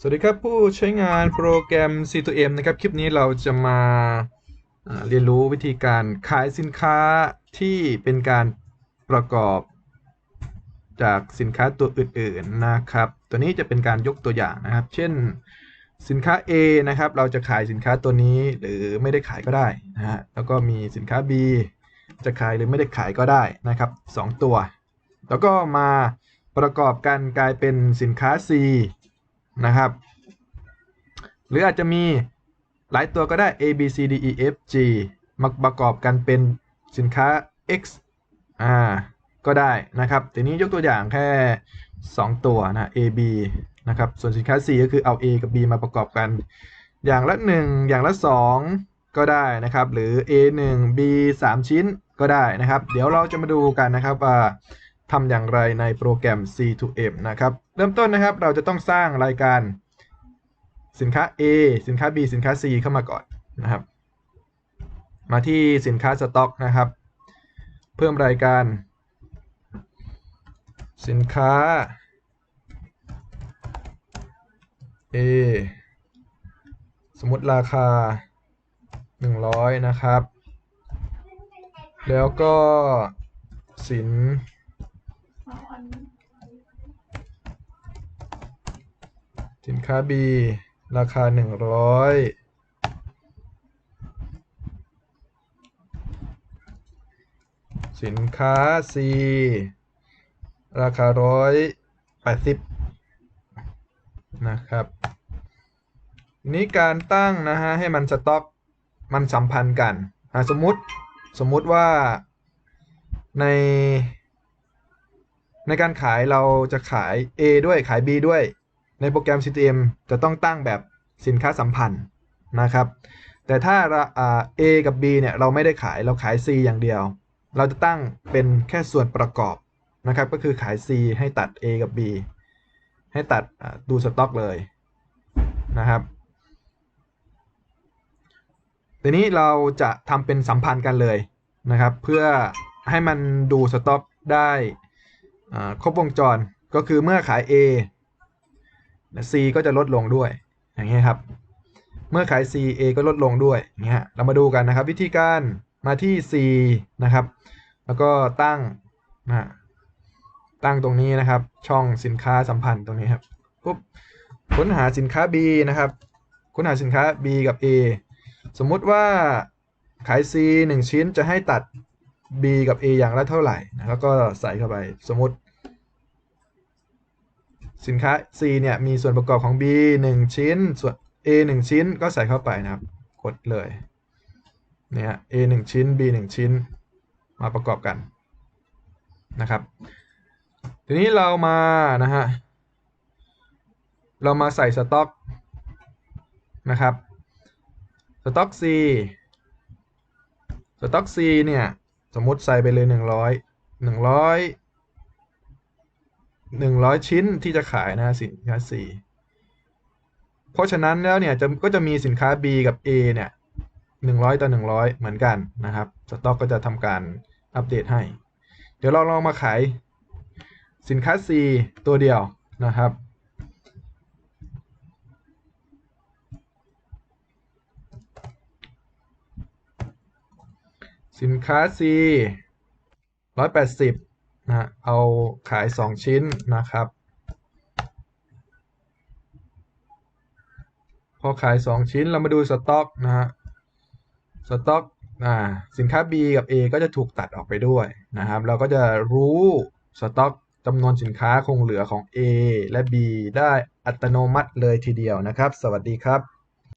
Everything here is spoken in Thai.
สวัสดีครับผู้ใช้งานโปรแกรม C2M นะครับ คลิปนี้เราจะมาอ่าเรียนรู้วิธีการขายสินค้าที่เป็นการประกอบจากสินค้าตัวอื่นๆนะครับ ตัวนี้จะเป็นการยกตัวอย่างนะครับ เช่นสินค้า A นะครับ เราจะขายสินค้าตัวนี้หรือไม่ได้ขายก็ได้นะฮะแล้วก็มีสินค้า B จะขายหรือไม่ได้ขายก็ได้นะครับสองตัว แล้วก็มาประกอบกันกลายเป็นสินค้า C นะครับ หรืออาจจะมีหลายตัวก็ได้ A B C D E F G มาประกอบกันเป็นสินค้า X อ่าก็ได้นะครับทีนี้ยกตัวอย่างแค่ 2 ตัวนะ A B นะครับส่วนสินค้า C ก็คือเอา A กับ B มาประกอบกัน อย่างละ 1 อย่างละ 2 ก็ได้นะครับ หรือ A 1 B 3 ชิ้นก็ได้นะครับ เดี๋ยวเราจะมาดูกันนะครับว่า ทำอย่างไรในโปรแกรม C2M นะครับ เริ่มต้นนะครับเราจะต้องสร้างรายการสินค้า A สินค้า B สินค้า C เข้ามาก่อนนะครับ มาที่สินค้าสต็อกนะครับ เพิ่มรายการ สินค้า A สมมติราคา 100 นะครับ แล้วก็สิน สินค้า B ราคา100สินค้า C ราคา180นะครับนี้การตั้งนะฮะให้มันสต็อกมันสัมพันธ์กันสมมติสมมติว่าใน ในการขายเราจะขาย A ด้วยขาย B ด้วย ในโปรแกรม CTM จะต้องตั้งแบบสินค้าสัมพันธ์นะครับ แต่ถ้า A กับ B เนี่ยเราไม่ได้ขายเราขาย C อย่างเดียว เราจะตั้งเป็นแค่ส่วนประกอบนะครับก็คือขาย C ให้ตัด A กับ B ให้ตัดดูสต็อกเลยนะครับทีนี้เราจะทำเป็นสัมพันธ์กันเลยนะครับ เพื่อให้มันดูสต็อกได้ครบวงจรก็คือเมื่อขาย A C ก็จะลดลงด้วย อย่างเงี้ยครับ เมื่อขาย C A ก็ลดลงด้วยอย่างเงี้ยเรามาดูกันนะครับ วิธีการมาที่ C นะครับ แล้วก็ตั้งนะตั้งตรงนี้นะครับ ช่องสินค้าสัมพันธ์ตรงนี้ครับปุ๊บค้นหาสินค้า B นะครับ ค้นหาสินค้า B กับ A สมมุติว่าขาย C 1 ชิ้นจะให้ตัด B กับ A อย่างละเท่าไหร่นะแล้วก็ใส่เข้าไป สมมติ สินค้า C เนี่ยมีส่วนประกอบของ B 1 ชิ้น ส่วน A 1 ชิ้นก็ใส่เข้าไปนะครับ กดเลยเนี่ย A 1 ชิ้น B 1 ชิ้น มาประกอบกันนะครับ ทีนี้เรามานะฮะเรามาใส่สต็อกนะครับสต็อก C สต็อก C เนี่ย สมมุติใส่ไปเลย 100 100 100ชิ้นที่จะขายนะสินค้า C เพราะฉะนั้นแล้วเนี่ยจะก็จะมีสินค้า B กับ A เนี่ย100ต่อ100เหมือนกันนะครับสต็อกก็จะทำการอัปเดตให้ เดี๋ยวเราลองมาขายสินค้า C ตัวเดียวนะครับ สินค้า C 180 นะเอาขาย2ชิ้นนะครับ พอขาย2ชิ้นเรามาดูสต็อกนะฮะสต็อกอ่าสินค้า B กับ A ก็จะถูกตัดออกไปด้วยนะครับ เราก็จะรู้สต็อกจำนวนสินค้าคงเหลือของ A และ B ได้อัตโนมัติเลยทีเดียวนะครับ สวัสดีครับ